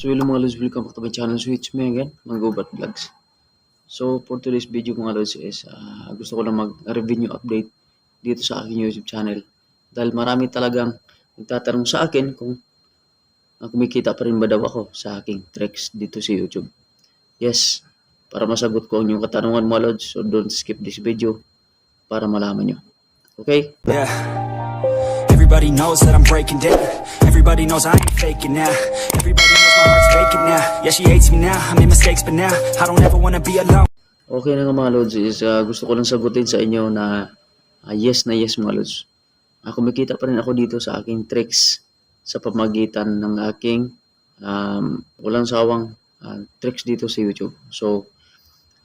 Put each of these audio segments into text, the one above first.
So hello mga lods, welcome back to my channel. So it's me again, Manggubat Vlogs. So for today's video mga lods is ah, gusto ko lang mag-revenue update dito sa aking YouTube channel. Dahil marami talagang nagtatanong sa akin kung ah, kumikita pa rin ba daw ako sa aking tricks dito sa YouTube. Yes, para masagot ko ang inyong katanungan mga lods, so don't skip this video para malaman nyo. Okay? Yeah. Everybody knows that I'm breaking down. Everybody knows I ain't faking now. Everybody knows my heart's faking now. Yeah, she hates me now. I made mistakes, but now I don't ever wanna be alone. Okay na nga mga lods is ah, gusto ko lang sagutin sa inyo na ah, yes na yes mga lods. Uh, kumikita pa rin ako dito sa aking tricks sa pamagitan ng aking um, walang sawang ah, tricks dito sa YouTube. So,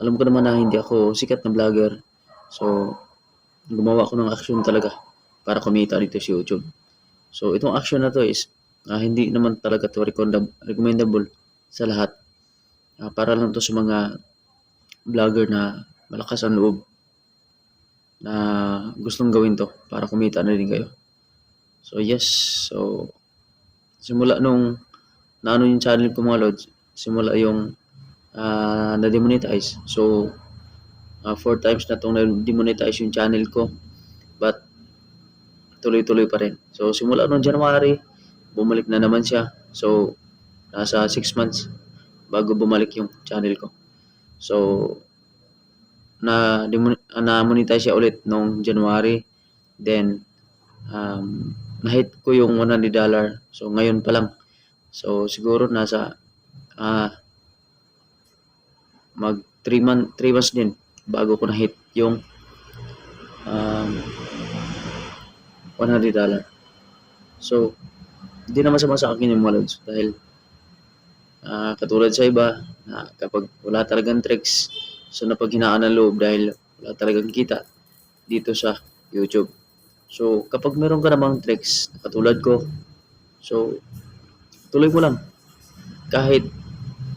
alam ko naman na hindi ako sikat na vlogger. So, gumawa ako ng action talaga para kumita dito sa YouTube. So, itong action na to is ah, hindi naman talaga to recommendable, sa lahat. Ah, para lang to sa mga vlogger na malakas ang loob na gustong gawin to para kumita na rin kayo. So yes, so simula nung naano yung channel ko mga lods, simula yung ah, na-demonetize. So ah, four times na itong na-demonetize yung channel ko. Tuloy-tuloy pa rin. So simula nung January, bumalik na naman siya. So nasa 6 months bago bumalik yung channel ko. So, na na monetize siya ulit nung January. Then um, na-hit ko yung 100 dollar. So ngayon pa lang. So siguro nasa ah mag 3 month 3 months din bago ko na-hit yung um, 100 dollar. So hindi naman sama sa akin yung mga lods dahil ah, katulad sa iba na kapag wala talagang tricks so napaghinaan ng loob dahil wala talagang kita dito sa YouTube. So kapag meron ka namang tricks katulad ko, so tuloy mo lang. Kahit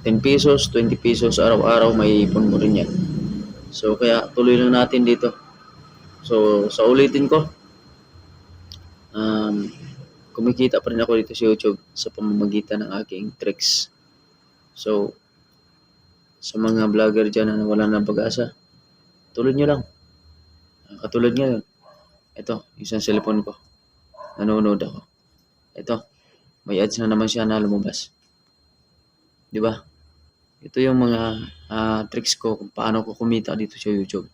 10 pesos, 20 pesos araw-araw may ipon mo rin yan. So kaya tuloy lang natin dito. So sa ulitin ko, um, kumikita pa rin ako dito sa YouTube sa pamamagitan ng aking tricks. So, sa mga vlogger dyan na wala ng pag-asa, tulad nyo lang. Ah, Katulad ngayon, ito, isang cellphone ko. Nanonood ako. Ito, may ads na naman siya na lumabas. Di ba? Ito yung mga ah, tricks ko kung paano ko kumita dito sa YouTube.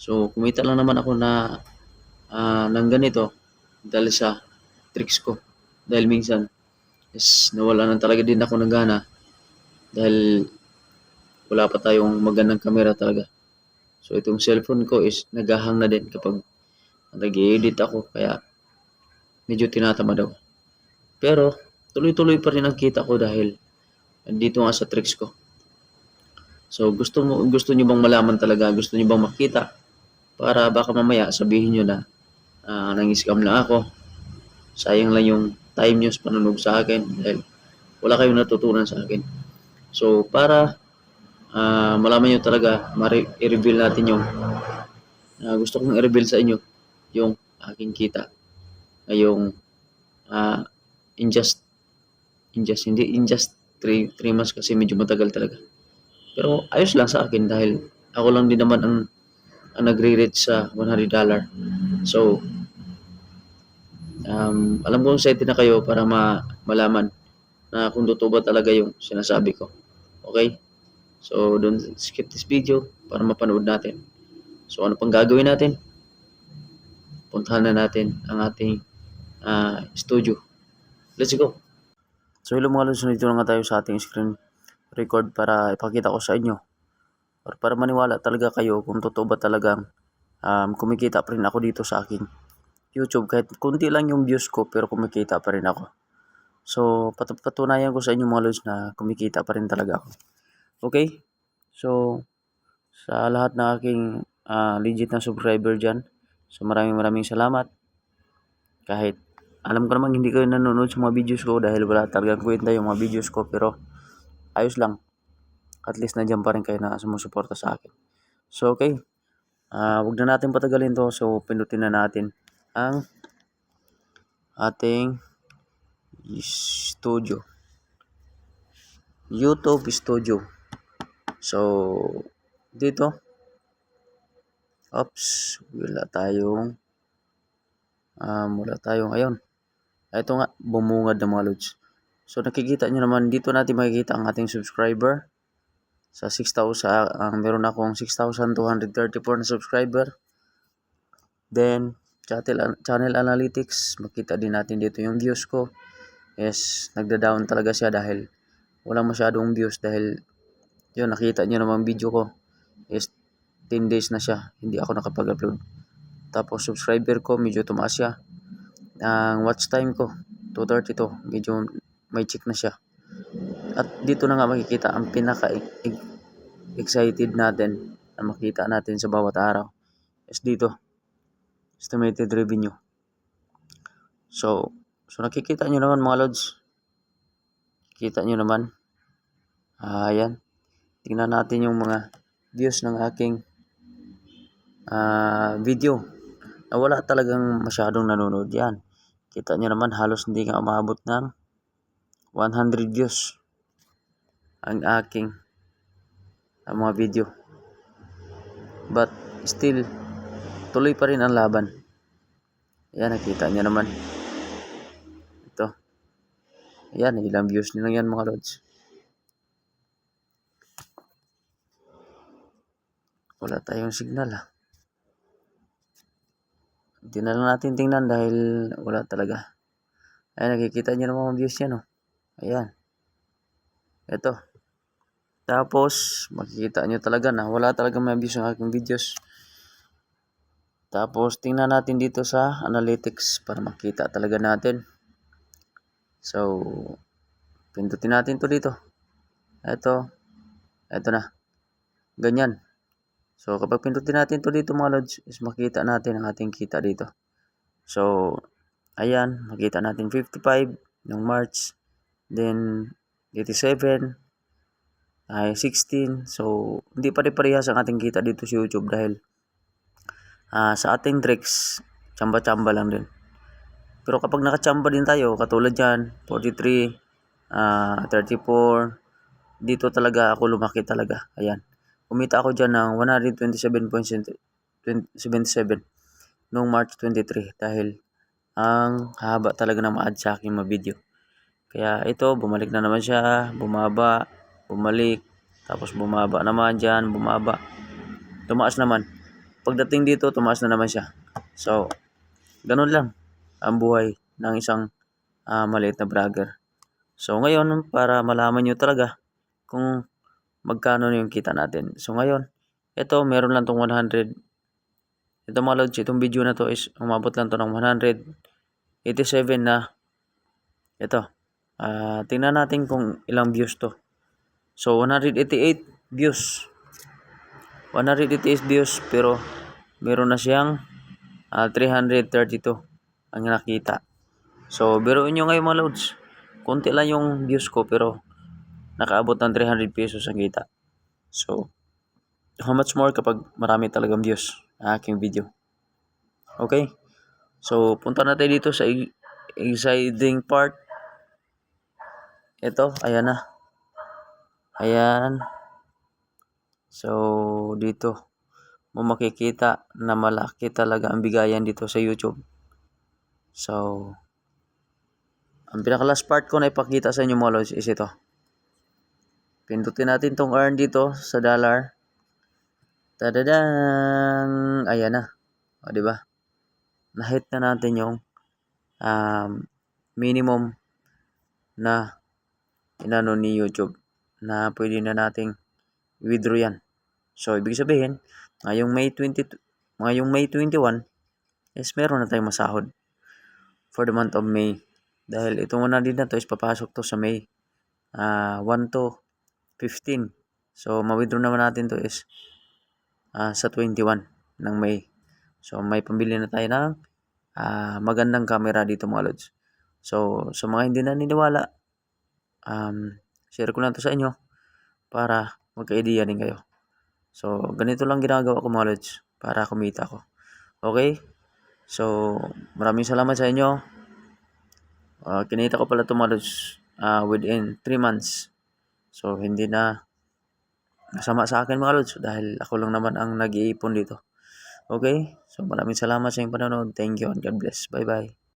So, kumita lang naman ako na ah, ng ganito dahil sa tricks ko. Dahil minsan, is nawala na talaga din ako ng gana dahil wala pa tayong magandang camera talaga. So itong cellphone ko is naghahang na din kapag nag-edit ako kaya medyo tinatamad ako. Pero tuloy-tuloy pa rin ang kita ko dahil nandito nga sa tricks ko. So gusto mo gusto niyo bang malaman talaga, gusto niyo bang makita para baka mamaya sabihin niyo na ah, nang-scam lang ako. Sayang lang yung time niyo sa panonood sa akin dahil wala kayong natutunan sa akin. So, para ah, malaman nyo talaga, i-reveal natin yung ah, gusto kong i-reveal sa inyo yung aking kita ngayong ah, in just in just hindi in just 3 3 months kasi medyo matagal talaga. Pero ayos lang sa akin dahil ako lang din naman ang, ang nagre-rate sa 100 dollar. So um, alam kong excited na kayo para ma malaman na kung totoo ba talaga yung sinasabi ko. Okay? So, don't skip this video para mapanood natin. So, ano pang gagawin natin? Puntahan na natin ang ating ah, studio. Let's go! So, hello mga lods, nandito na nga tayo sa ating screen record para ipakita ko sa inyo or para maniwala talaga kayo kung totoo ba talagang um, kumikita pa rin ako dito sa aking YouTube kahit kunti lang yung views ko pero kumikita pa rin ako. So, pat- patunayan ko sa inyo mga lods na kumikita pa rin talaga ako. Okay? So, sa lahat ng aking ah, legit na subscriber dyan, so maraming maraming salamat. Kahit alam ko namang hindi kayo nanonood sa mga videos ko dahil wala talagang kwenta yung mga videos ko pero ayos lang. At least nandiyan pa rin kayo na sumusuporta sa akin. So, okay. Ah, wag na natin patagalin to. So, pindutin na natin ang ating studio. YouTube Studio. So, dito, Oops, wala tayong um, wala tayong ayun. Ito nga, bumungad ng mga lods. So nakikita nyo naman, dito natin makikita ang ating subscriber. Sa 6,000, ang meron akong 6,234 na subscriber. Then, channel, channel analytics, makita din natin dito yung views ko. Yes, nagda-down talaga siya dahil wala masyadong views dahil yun, nakita nyo naman video ko. Is 10 days na siya, hindi ako nakapag-upload. Tapos subscriber ko, medyo tumaas siya. Ang watch time ko, 232, medyo may check na siya. At dito na nga makikita ang pinaka excited natin na makita natin sa bawat araw. Is dito, estimated revenue. So, so nakikita nyo naman mga lods. Kita nyo naman. Ah, Ayan. Tingnan natin yung mga views ng aking ah, video na wala talagang masyadong nanonood yan. Kita nyo naman halos hindi nga umabot ng 100 views ang aking ang mga video. But still, tuloy pa rin ang laban. Yan, nakita nyo naman. Ito. Yan, ilang views nyo lang yan mga lods. Wala tayong signal ah. Hindi na lang natin tingnan dahil wala talaga. Ay, nakikita nyo naman ang views yan, oh. Ayan. Ito. Tapos, makikita nyo talaga na wala talaga may views ang aking videos. Tapos, tingnan natin dito sa analytics para makita talaga natin. So, pindutin natin to dito. Ito. Ito na. Ganyan. So, kapag pindutin natin to dito mga lods, is makita natin ang ating kita dito. So, ayan, makita natin 55 ng March, then 87, ay 16. So, hindi pare-parehas ang ating kita dito sa YouTube dahil ah, sa ating tricks, tsamba-tsamba lang din. Pero kapag nakachamba din tayo, katulad yan, 43, ah 34, dito talaga ako lumaki talaga. Ayan kumita ako dyan ng 127.77 noong March 23 dahil ang haba talaga ng ma-add sa aking mga video. Kaya ito, bumalik na naman siya, bumaba, bumalik, tapos bumaba naman dyan, bumaba. Tumaas naman. Pagdating dito, tumaas na naman siya. So, ganun lang ang buhay ng isang uh, maliit na vlogger. So, ngayon, para malaman nyo talaga kung magkano yung kita natin. So ngayon, ito meron lang tong 100. Ito mga lods, itong video na to is umabot lang to ng 187 na ito. Uh, tingnan natin kung ilang views to. So 188 views. 188 views pero meron na siyang uh, 332 ang nakita. So, biruin nyo ngayon mga loads. Kunti lang yung views ko pero nakaabot ng 300 pesos ang kita. So, how much more kapag marami talagang views ang aking video. Okay? So, punta na tayo dito sa exciting part. Ito, ayan na. Ayan. So, dito makikita na malaki talaga ang bigayan dito sa YouTube. So, ang pinaka last part ko na ipakita sa inyo mga lods is ito. Pindutin natin tong earn dito sa dollar. Tadadang! Ayan na. O, di ba? Na-hit na natin yung um, minimum na inano ni YouTube na pwede na nating withdraw yan. So, ibig sabihin, ngayong May 20, ngayong May 21, is meron na tayong masahod for the month of May. Dahil itong 100 na to is papasok to sa May uh, 1 to 15. So, ma-withdraw naman natin to is uh, sa 21 ng May. So, may pambili na tayo ng uh, magandang camera dito mga lods. So, sa mga hindi naniniwala, um, share ko lang to sa inyo para magka-idea din kayo. So, ganito lang ginagawa ko mga lods para kumita ko. Okay? So, maraming salamat sa inyo. Uh, kinita ko pala ito mga lods uh, within 3 months So, hindi na masama sa akin mga lods dahil ako lang naman ang nag-iipon dito. Okay? So, maraming salamat sa inyong panonood. Thank you and God bless. Bye-bye.